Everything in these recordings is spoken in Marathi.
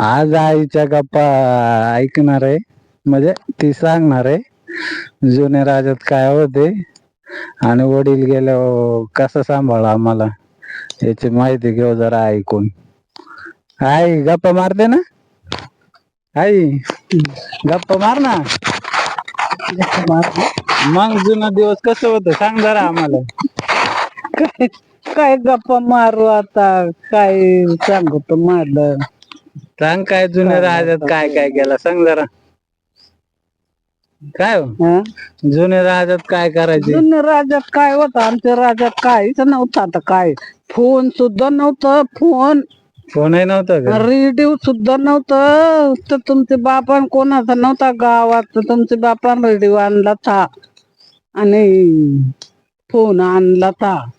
आज आईच्या गप्पा ऐकणार आहे. म्हणजे ती सांगणार आहे. जुने राजात काय होते? आणि वडील गेल्यावर कसं सांभाळा आम्हाला? याची माहिती घेऊ जरा ऐकून. आई गप्पा मारते ना? आई गप्पा मार ना. मग जुना दिवस कसं होतं? सांग जरा आम्हाला. काय काय गप्पा मारू आता? काय सांगतो मारलं. सांग काय जुन्या राजात काय काय केलं? सांग जरा. काय हो? हं? जुन्या राजात काय करायचे? जुन्या राज्यात काय होतं? आमच्या राज्यात काहीच नव्हतं. आता काय? फोन सुद्धा नव्हतं. फोन फोनही नव्हतं का? रेडिओ सुद्धा नव्हतं. तर तुमचे बापान कोणाचा नव्हता? गावात तर तुमचे बापान रेडिओ आणला था. आणि फोन आणला था.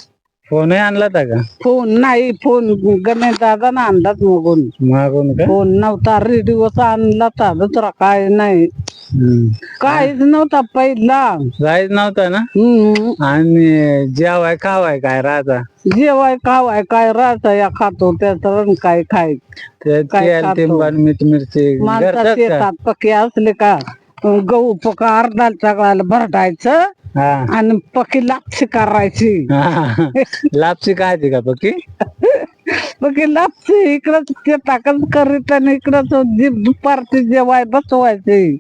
फोनही आणला होता का? फोन नाही फोन गणेश दादा ना आणलाच मगून. मागून का? फोन नव्हता रेडिओचा आणला था दुसरा काय नाही. हम्म. काहीच नव्हता पहिला. जायच नव्हता ना? हम्म. आणि जेवाय खावाय काय राजा जेवाय खावाय काय राहता या खातो त्याचं काय खाय ते काय तेल खातो? टिंबाड मीठ मिरची माणसात घरचंच का येतात पके असले का? गहू पका अर्धा सगळ्याला भरटायचं हा. आणि पकी लापशी करायची. हा. लापशी काय ती का पक्की पकी लापशी इकडच ते टाकच करीत आणि इकडच जी दुपारची जेवाय बसवायची.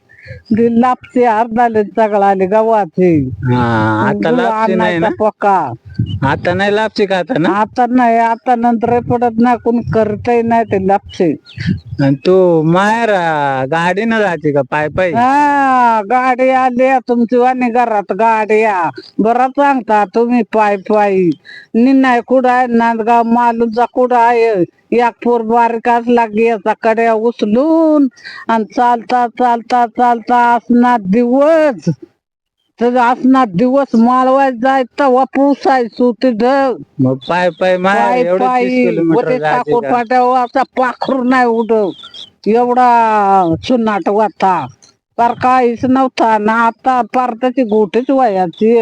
ती लापशी अर्धाले सगळ्याले गव्हाची हा. आता लापशी नाही ना? आणायचा पका. आता नाही लापशी खाता ना? आता नाही आता नंतर पडत नाही कोण करतही नाही ते लापशी आणि तू माहेर अं, गाडीनं जाते का पाय पाय? हा गाडी आली तुमची वाणी घरात गाड्या बरं सांगता तुम्ही पाय पायी. निनाय कुठं आहे? नांदगाव मालूचा कुठं आहे? एक पोर बारीक असला की याचा कड्या उचलून. आणि चालता चालता चालता असणार दिवस. तर असणार दिवस माळवाय जाय तेव्हा पुसायचो तिथं. मग पाय पाय एवढे तीस पायी. किलोमीटर का? पाट्यावर असा पाखरू नाही उडव एवढा सुनाट वाटा. पर काहीच नव्हता. ना आता पार त्याची गोटीच वयाची.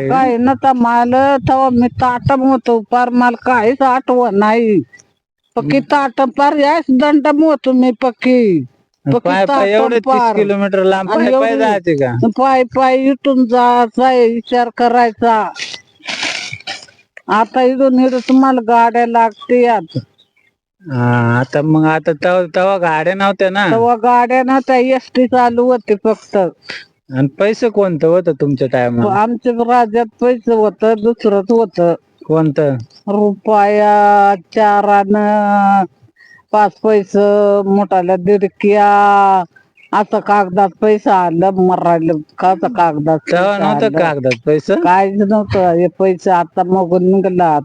काय नव्हता माल तेव्हा मी ताटम होतो. पार मला काहीच आठवण नाही. पक्की ताट पार याच दंडम होतो मी पक्की. पक्की पाय पाय ताटम एवढे तीस पार. किलोमीटर लांब पाय पाय जायचे का? पाय पाय इटून जायचा विचार करायचा. आता इथून इथं तुम्हाला गाड्या लागतात हा, आता मग आता तेव्हा तेव्हा गाड्या नव्हत्या ना? तेव्हा गाड्या नव्हत्या एस टी चालू होते फक्त. आणि पैसे कोणतं होतं तुमच्या टायमाला आमच्या राज्यात पैसे होत दुसरंच होत. कोणतं? रुपया चारानं पाच पैसे मोठाल्या दिडक्या असं कागदात पैसा आलं मरायला काचा कागदात तेव्हा नव्हतं. कागदात पैसे? काहीच नव्हतं. हे पैसे आता मग निघलात.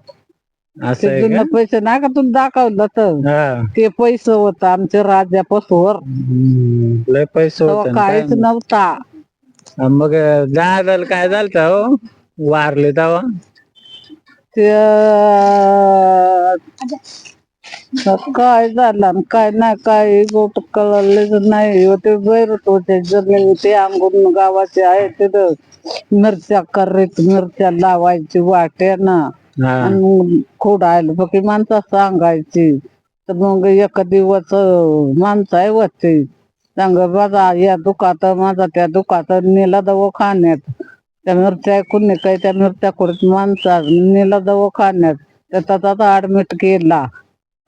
असं ते आहे जुनं पैसे नाही का तुला दाखवलं तर? हा. ते पैसे होत आमच्या हम्म, लय पैसे तेव्हा होते काहीच नव्हता. मग दादाला काय झालं हो? वारले तेव्हा? ते काय झालं आणि काय नाही काय गोट कळलेच नाही. हो ते बैरट होते जमीन ते अंगून गावाचे आहे तिथं. मिरच्या करीत मिरच्या लावायची आणि मग खोडायला फक्त माणसं सांगायची. तर मग एक दिवस माणसं आहे होते सांग माझा या दुखात माझा त्या दुखात नेला दवाखान्यात. त्या मिरच्या ऐकून नाही काय त्या मिरच्या खुर्च माणसा नेला दवाखान्यात. त्या तसाच ऍडमिट केला.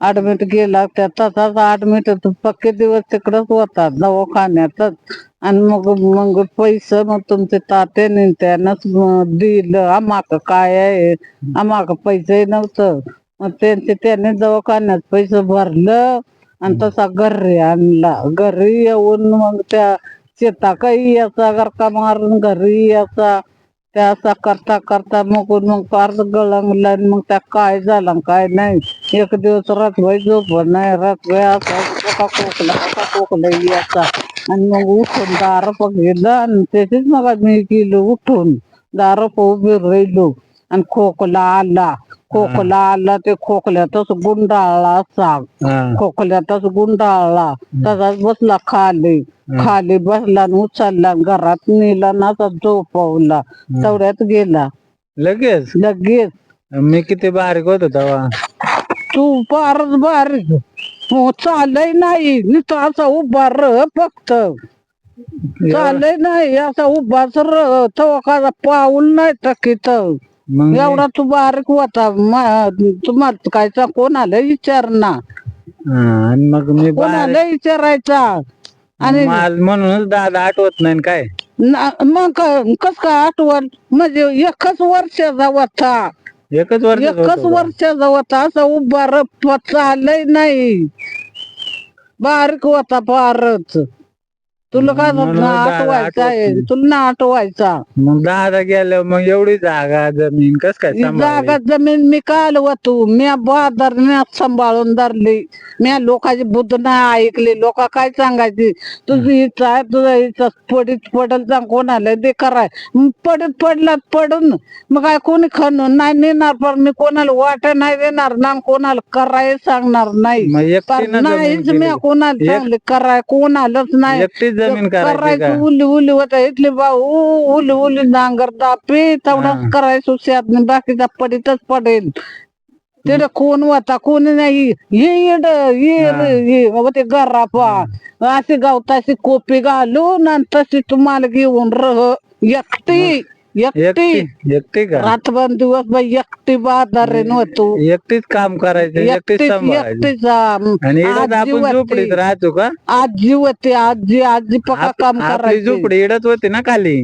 ऍडमिट केला त्या तसाच ऍडमिट पक्के दिवस तिकडच होता दवाखान्यातच. आणि मग मग पैसे मग तुमचे तात्याने त्यानंच दिलं. आम्हाक काय आहे? आम्हाला पैसे नव्हतं. मग त्यांचे त्याने दवाखान्यात पैसे भरलं. आणि तसा घरी आणला. घरी येऊन मग त्या शेता काही याचा गरका मारून घरी याचा त्या असा करता करता मग मग फार गळंगला आणि मग त्या काय झालं काय नाही. एक दिवस रातभर झोप नाही. रातभर असा कसा खोकला कसा कोकला याचा. आणि मग उठून दार गेलं आणि त्याचीच मग मी गेलो उठून. दार उभे राहिलो. आणि खोकला आला. खोकला आला ते खोकल्यातच गुंडाळला हा. खोकल्यातच गुंडाळला. तसाच बसला खाली. खाली बसला आणि उचलला घरात नेला ना झोपवला. तेवढ्यात गेला. लगेच? लगेच. मी किती बारीक होतो तेव्हा? तू फारच बारीक. हो चालय नाही. नुसतं असा उभा र फक्त. चालय नाही. असा उभाच र. तो का पाऊल नाही टकीत. मग एवढा तू बारीक होता तुम्हाला काय चा- कोणाला विचार ना हा, आणि मग मी बाहेर कोणाला विचारायचा? आणि माल म्हणूनच दादा आठवत नाही न काय. ना- मग क- कस काय आठवण? म्हणजे एकच वर्षाचा होता एकच वर्ष एकच वर्षाचा होता असा उभा रप चालय नाही. बारीक होता फारच. तुला काय म्हणून दादा आठवायचा आहे. तुला ना आठवायचा मग दादा गेल्यावर मग एवढी जागा जमीन कस काय सांभाळावी? जागा जमीन मी काल होतो. मी बाजारण्यात सांभाळून धरली. मी लोकांची बुद्ध नाही ऐकले. लोक काय सांगायची? तुझी इच्छा आहे तुझा इच्छा पडीत पडल सांग कोणाला ते कराय मग पडत पडला पडून मग काय कोणी खणून नाही नेणार? पण मी कोणाला वाट नाही देणार ना कोणाला कराय सांगणार नाही. मग पण एकटीनं जमीन नाहीच केली. मी कोणाला चांगले कराय कोणालाच नाही. एकटीच जमीन करायची करायचं का? उली उली होता. इथले भाऊ उली उली नांगर दापे हा. तेवढाच करायचो शेत बाकीचा पडीतच पडेल. तिथे कोण होता कोणी नाही. ये येड ये हा. ये बाबा ते गरापा अशी गावताशी कोपी घालून आणि तशी तुम्हाला घेऊन रह. एकटी. एकटी? एकटी का? दिवस बाई एकटी बाजारे नव्हतो. एकटीच काम करायचं एकटीच एकटीच आणि आपण होती. झोपडीत राहतो का? आजी होती आजी आजी पक्का काम आपली करायची. झोपडी इडत होती ना खाली?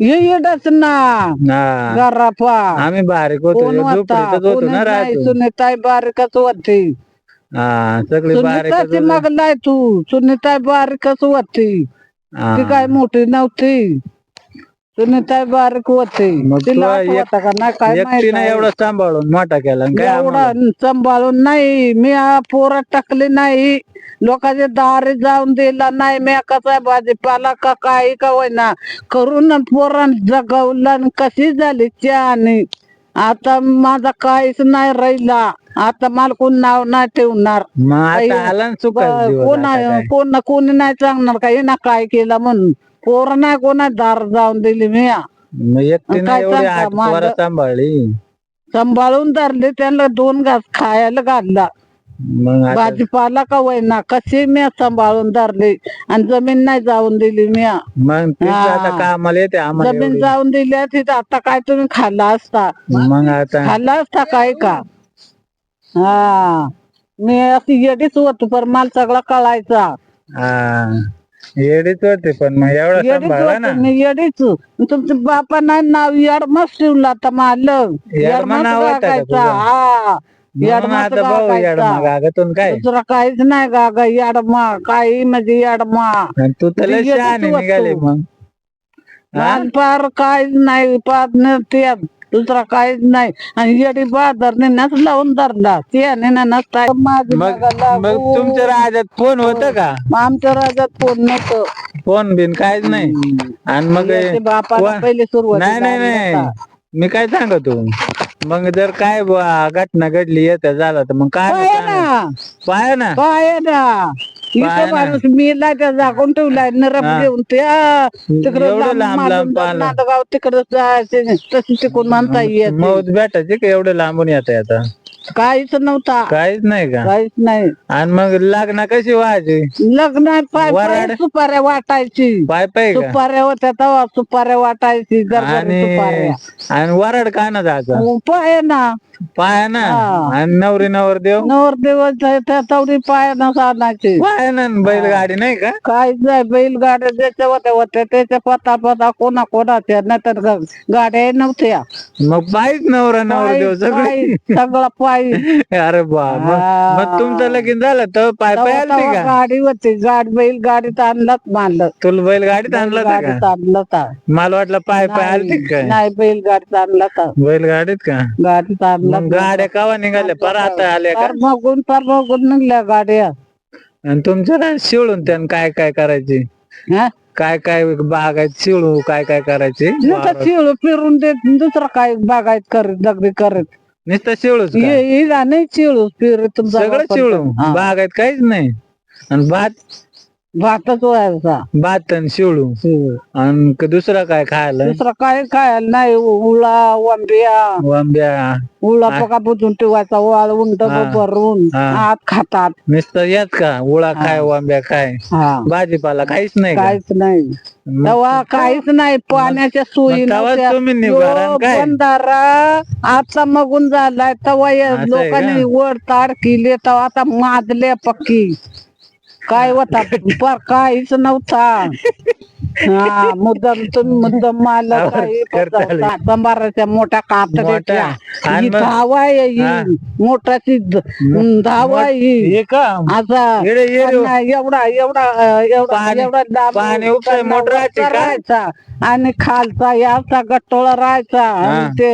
येडच ना. हा गरापा आम्ही बारीक होतो कोण होता? झोपडीतच होतो कोणीच ना नाही राहतो. सुनीताई बारीकच होती. हा सगळी बारीकच सुनीताची होतो. मागलाय तू. सुनीताई बारीकच होती. हा. ती काय मोठी नव्हती. सुनीताई बारीक होती? मग तिला तुला आठवतं एक- का नाही? काय माहीत एकटीनं आहे. एवढं सांभाळून मोठा केला आणि काय एवढा? सांभाळून नाही. मी आ पोरात टाकले नाही. लोकांचे दारे जाऊन दिला नाही. मी कसा भाजीपाला का काही का होईना. करून आणि पोरान जगवलं आणि कशी झाली आणि आता माझा काहीच नाही राहिला. आता मला कोण नाव नाही ठेवणार. मग आई, आता आला ना चुकाच ब- दिवस कोण आता काय. कोण कोणी नाही सांगणार का? ना काय केलं म्हणून. पोर नाही कोणा दार जाऊन दिली मी. मग एकटीनं काय एवढी सांगता, आठ माझं- पोरं सांभाळली. सांभाळून धरले त्यांना दोन घास खायला मग आता भाजीपाला का होईना कशी मी सांभाळून धरली? आणि जमीन नाही जाऊन दिली मी. मग तीच हा. आता कामाला येते आम्हाला जमीन एवढी. जाऊन दिली तिथं आता काय तुम्ही खाल्ला असता? मग आता खाल्ला असता काय का? हा. मी अशी येडीच होतो पण मला सगळं कळायचा. हा. येडीच होते पण मग एवढा येडीच सांभाळला ना होतो मी येडीच तुमच्या बापाना नाव येडमच ठेवला तर मालक येडमा नाव होतं का तुझं? हा म्हणून येडमाच आता भाऊ गागायचा. येडमा गागातून काय दुसरं काहीच नाही गा गा येडमा काही म्हणजे येडमा आणि तू त्याला येडीच शहाणे होतो. निघाले मग हा? पार काहीच नाही पार न ते दुसरा काहीच नाही. आणि येडी बाजार नच लावून धरला. ते नसता माझी मग बघायला मग खूप- तुमच्या राज्यात फोन होत का? आमच्या राज्यात कोण नव्हतं. फोन बिन काहीच नाही. आणि मग बापाला कोण- पहिले सुरुवात नाही नाही नाही. मी काय सांगतो? मग जर काय बुवा घटना घडली येत्या झाला तर मग काय पाय? ना. पाय ना. पाय ना. इथं. माणूस मेला त्या जागून ठेवलाय नरम. घेऊन त्या तिकडं एवढं लांब लांब मारून लांब पाहिलं. नांदगाव तिकडं जायचे तिकडून म्हणता येत भेटायची का एवढे लांबून येत आता? काहीच नव्हता. काहीच नाही का? काहीच नाही. आणि मग लग्न कशी व्हायची? लग्न पाय पाय वराड? सुपाऱ्या वाटायची. पाय पाय का? सुपाऱ्या होत्या तेव्हा सुपाऱ्या वाटायची आणि आणि वराड का ना जायचा? पाय ना. पाय ना? हा. आणि नवरी नवर देव नवर दिवस त्या तेवढी पायानं साधनाची पाय ना बैलगाडी नाही का? काहीच नाही बैलगाड्या ज्याच्या होत्या होत्या त्याच्या पता पता कोणा कोणाच्या नाहीतर ग- गाड्या नव्हत्या. मग पायच नवरा नवर देव पायी- सगळे. पायी, सगळं अरे बा मग. मग तुमचं लगीन झालं तर पाय पाय का गाडी होती गाडी बैल गाडीत आणलाच मानलं. तुला बैलगाडीत आणलं होतं गाडीत आणलं होता मला वाटलं पाय पाय आलती काय. नाही बैल गाडीत आणला तर बैलगाडीत का? गाडीत आणला मग गाड्या कवा निघाल्या? पर आता आल्या का? बघून फार बघून निघल्या गाड्या. आणि तुमच्या ना शिवळून त्यानं काय काय करायची? हा? काय काय बागायत शिळू काय काय करायची? नुसतं शिळ फिरून देत दुसरं काय बागायत करत दगडी करत? नुसतं शिळूच का? नाही चिळू सगळं कर. हा. बागायत काहीच नाही आणि भात भातच व्हायचा. भात आणि शिवळू आणि क- दुसरं काय खायला? दुसरं काय खायला नाही. उळा वंबिया. वांब्या. उळा पका बुजून ठेवायचा. वाळ उंट हा. भरून हा. आत खातात. नुसतं याच का? उळा काय वांब्या काय हा. भाजीपाला काहीच नाही का? काहीच नाही. मग तेव्हा काहीच नाही. पाण्याच्या सोयी मग नव्हत्या. तुम्ही निवारण यो काय? बंधारा आता मगून झालाय. तेव्हा या असं आहे लोकांनी? वर ताड केले. तेव्हा आता माजले पक्की. काय होता पर काहीच नव्हता हा मुद्दाम तुम्ही मुद्दाम माल काही करता आले. संभाराच्या मोठ्या कातड्याच्या मोठ्या. आणि ही मग- धावा हा. येईल मोठाची ध- धावा येईल हे का असा येडे येडे. नाही, एवढा एवढा एवढा पाणी- एवढा दाब पाणी उपसाय त्यांना मोटर राहते वरचा का? राहायचा आणि खालचा याचा गट्टोळा राहायचा. आणि ते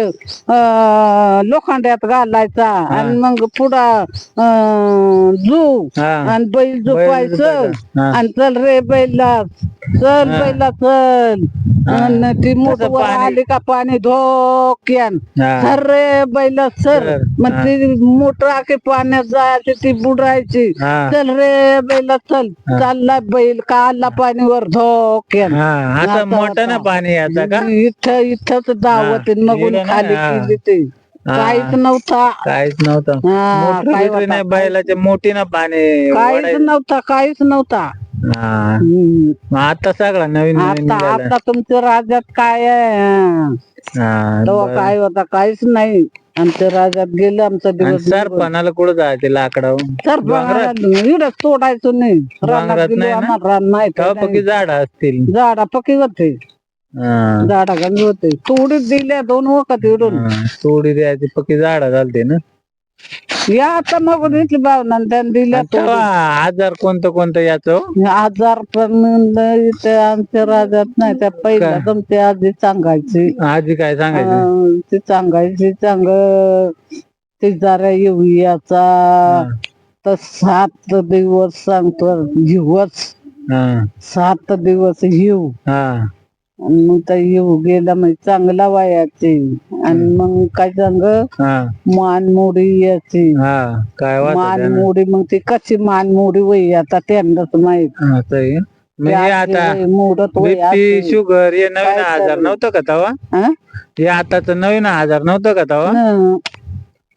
अं, लोखंड्यात घालायचा आणि मग पुढं अं, जू हा. आणि बैल झोपायचं झोपायचा. हा. आणि चल रे बैला चल. बैला चल. आणि ती पाणी- आली का पाणी धोक्यान हा. सर रे बैला सर सर. मग. ती मोटर आखी पाण्यात जायची ती बुडायची हा. चल रे बैला चल चालला बैल का आला पाणीवर धोक्यान हा आता आता मोठं ना. पाणी आता का इथं इथंच दावत. मगून ना, खाली हा. केली ते हा. काहीच नव्हता काहीच नव्हतं हा, मोटर काय बिटर नाही होता? बैलाच्या मोठी ना पाणी काहीच. नव्हता काहीच नव्हता हा. हम्म. मग आता सगळा नवीन नवीन आता निघाला आता तुमच्या राज्यात काय आहे हा. तेव्हा बरं. काय होता काहीच नाही आमच्या राज्यात गेलं आमचा आणि दिवस सरपणाला कुठं जायचे लाकडावर तर इडच तोडायचं नाही रानात डोंगरात गेलो नाही ना? आम्हाला रान नाही तेव्हा झाड असतील झाडा पकी होते. झाडा गंज होते तोडीत दिल्या दोन वखत इडून. हा. तोडी द्यायची पकी झाड चालते ना. या आता मग इथली भावना त्यांनी दिल्या आजार कोणतं कोणतं याचं तोडून. आजार पण इथे आमच्या राज्यात नाही त्या पहिल्या काय? तुमची आजी सांगायची. आजी काय सांगायचं? अं, ती सांगायची चांग ती जरा येऊयाचा तर सात दिवस सांगतो दिवस हा. सात दिवस येऊ हा. आणि मग त्या येऊ गेला म्हणजे चांगला वयाचे आणि मग काय सांग? हा. मानमोडी याची हा काय वाटत मानमोडी मग ती कशी मानमोडी वय आता त्यांनाच माहीत. आता मोडत वय बीपी असते. शुगर हे नवीन काय आजार? नव्हतं का तेव्हा हं? हे आताच नवीन आजार नव्हतं का तेव्हा हं.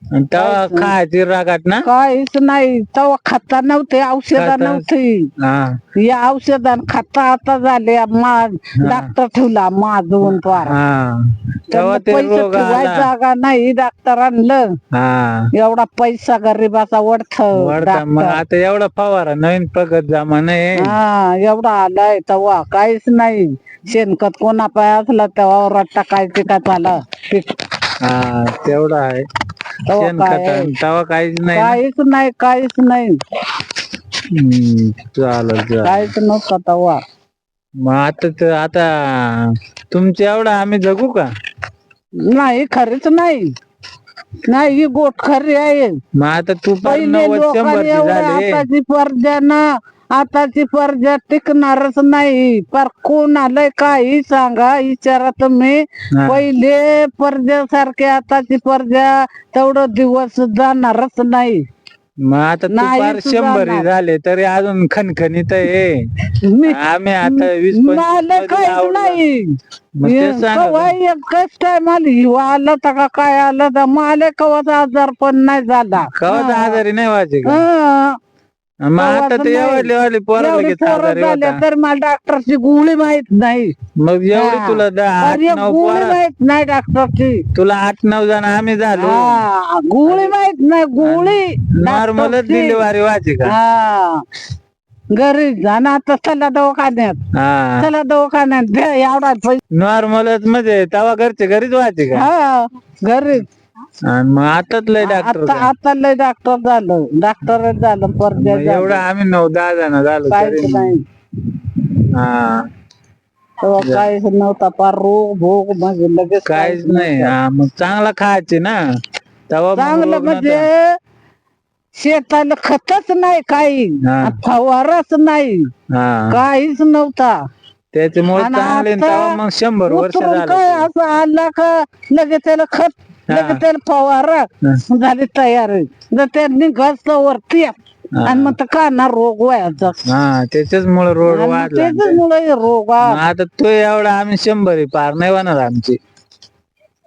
आणि तेव्हा काहीच नाही. खायची रागात ना? काहीच नाही. तेव्हा खाता नव्हते औषध खाता- नव्हती. हा. या औषधान खाता आता झाले. मा डॉक्टर ठेवला माझून पार हा. तेव्हा त्यांना ते पैसे रोग ठेवायचा आला जागा नाही. डॉक्टर आणलं. हा. एवढा पैसा गरीबाचा वडथ वाढता मग आता एवढा फवारा नवीन प्रगत जमाना आहे हा एवढा आलाय तेव्हा. काहीच नाही. शेणखत कोणा पाय असला तेव्हा रट्टा टाकायचे का झाला पीक हा तेवढा आहे. काय? आहे? तेव्हा काहीच नाही ना. काहीच नाही काहीच नाही. हम्म, चालेल चालेल. काहीच नव्हतं तेव्हा मग आता तर आता तुमच्या एवढा आम्ही जगू का? नाही खरीच नाही. नाही ही गोट खरी आहे. मग आता तू फार पहिले नव्वद लोकांनी शंभरची एवढं झाली. आताची पर्जा ना आताची पर्जा टिकणारच नाही. पर कोण आलंय काही सांगा विचारा तुम्ही. पहिले पर्जासारखे आताची पर्जा तेवढं दिवस जाणारच नाही. मग आता नाही शंभर. झाले तरी अजून खणखणीत आहे. मी आम्ही आता वीस. नाही. कवा एकच टाइम आली. हिवा आला तर का काय आलं? तर मला कवाचा आजार पण नाही झाला. कवाच आजारी नाही हं. मग आता ते पोरा एवढी लगेच पोरं आजारी झाले होता तर मला डॉक्टरची गोळी माहीत नाही. मग एवढी हा. तुला दहा आठ अरे नऊ गोळी पोरं माहीत नाही डॉक्टरची तुला आठ नऊ जण आम्ही झालो. हा गोळी माहीत नाही गोळी नॉर्मलच डॉक्टरची. डिलिव्हरी व्हायची का? हा. घरी जाणं आता चला दवाखान्यात. हा. चला दवाखान्यात. द्या एवढा पैसे. नॉर्मलच म्हणजे तेव्हा घरचे घरीच व्हायचे का? हा घरी आणि मग आताच लय डॉक्टर आता आता लय डॉक्टर झालं. डॉक्टर झालं परद्या एवढं आम्ही नऊ दहा जण झालो काहीच तरी नाही. हा. तेव्हा काहीच नव्हता पार रोग भोग म्हणजे लगेच काहीच नाही. हा मग चांगला खायचे ना. तेव्हा मग चांगलं रोग म्हणजे शेताला खतच नाही काही. हा. फवाराच नाही. हा. काहीच नव्हता. त्याच्यामुळे आणि चांगले आता तेव्हा मग शंभर वर्ष उतरून काय असं आला का लगेच त्याला खत. लगेच त्याला फवारा. झाली तयार. जर त्यांनी घासलं वरती आणि मग तर काना रोग व्हायचा. हा त्याच्याच मुळे रोड वाढला. त्याच्यामुळे रोग मग आता तो एवढा आम्ही शंभर पार नाही होणार आमची.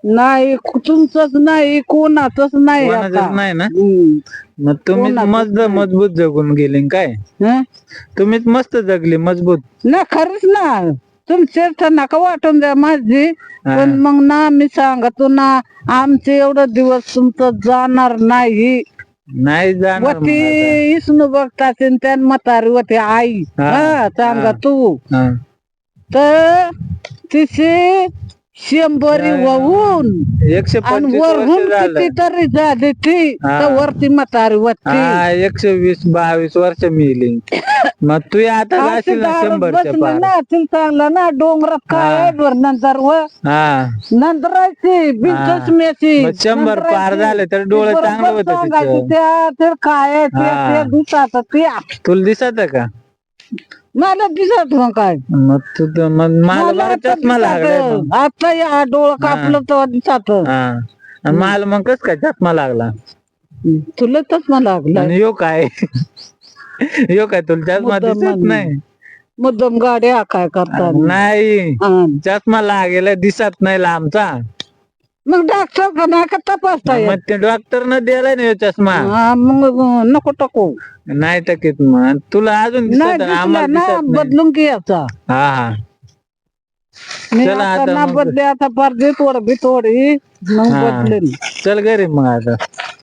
नाही तुमचंच नाही कोणाचंच नाही कोणाचंच आता. नाही ना? हम्म. मग तुम्ही कोणाचंच मस्त. मजबूत जगून गेली न काय? हं? तुम्हीच मस्त जगली मजबूत. ना खरंच ना. तुमचे नका वाटून द्या माझी. पण मग ना मी सांगतो ना आमचे एवढं दिवस तुमचं जाणार नाही नाही जाणार वती. इसनु बघतात त्या म्हातारी होती आई हा. सांगा. तू. तर तिचे शंभरी. होऊन एकशे आणि पंचवीस वरून वर्ष झालं. किती तरी झाली ती. हा. तर वरती म्हातारी होती. हा एकशे वीस बावीस वर्ष मिली मग तू आता जाशील ना शंभरच्या पार ना तिला सांगलं ना डोंगरात काय हा. आहे बरं नंतर व? हा. नंतरायची बिंचुसम्याची मग शंभर पार झाले तर डोळे चांगलं होतं तिचं. त्या ते काय आहे ते हा. ते दिसत ते तुला दिसत का? मला दिसत मग काय मग तू तर- मग मला मला बरं आता चष्मा लागलाय मग. दिसत. आता या डोळं कापलं तर दिसत हा. आणि मला मग कस काय चष्मा लागला? तुला तच लागला. आणि यो काय? यो काय तुला चष्मा मुद्दाम दिसत म्हणून. नाही? मुद्दम गाड्या काय करतात? नाही. हा. चष्मा लागेला दिसत नाही लांबचा. मग डॉक्टर का तपासता येत? मग ते डॉक्टर न दिलाय ना ह्यो चष्मा. हा, मग नको टाकू. नाही टकीत मग. तुला अजून नाही दिसत दिसला आम्हाला ना दिसत नाही. बदलून घ्यायचा हा हा. मी चला आता आता ना मग. बदले आता परदे थोड बी थोडी मग हा. बदलेन. चल घरी मग आता.